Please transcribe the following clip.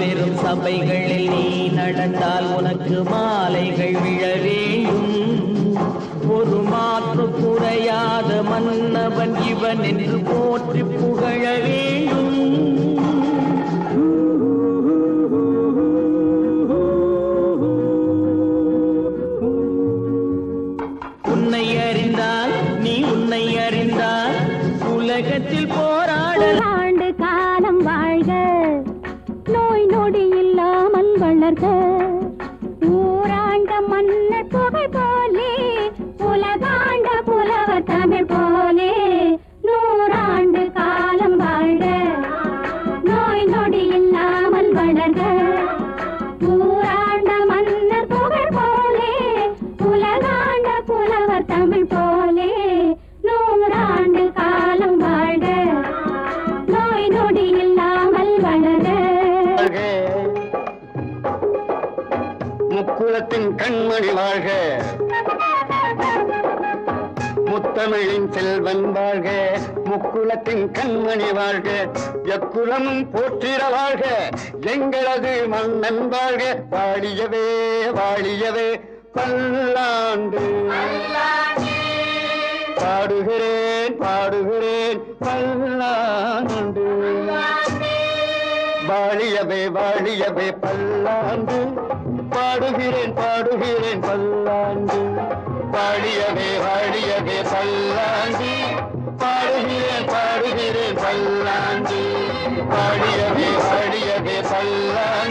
மாபெரும் சபைகளில் நீ நடந்தால் உனக்கு மாலைகள் விழ வேண்டும் ஒரு மாற்று குறையாத மன்னவன் இவன் என்று போற்றி புகழ வேண்டும். நோய் நொடி இல்லாமல் வளர்க. ஊராண்ட மன்னர் புகை போலே உலகாண்ட புலவர் தமிழ் போலே. நூறாண்டு காலம் வாழ்க. நோய் நொடி இல்லாமல் வளர்க. ஊராண்ட மன்னர் புகை போலே உலகாண்ட புலவர் தமிழ் போலே. நூறாண்டு காலம் வாழ்க. நோய் நொடி இல்லாமல் வளர வாழ்க. முக்குலத்தின் கண்மணி வாழ்க. முத்தமிழின் செல்வன் வாழ்க. முக்குலத்தின் கண்மணி வாழ்க. எக்குலமும் போற்றிட வாழ்க. எங்களது மன்னன் வாழ்க. வாழியவே வாழியவே. பல்லாண்டு. பாடுகிறேன் பாடுகிறேன். பல்லாண்டு. வாழியவே வாழியவே பல்லாண்டு. பாடுகிறேன் பாடுகிறேன் பல்லாண்டு. வாழியவே வாழியவே பல்லாண்டு. பாடுகிறேன் பாடுகிறேன் பல்லாண்டு. வாழியவே வாழியவே பல்லாண்டு.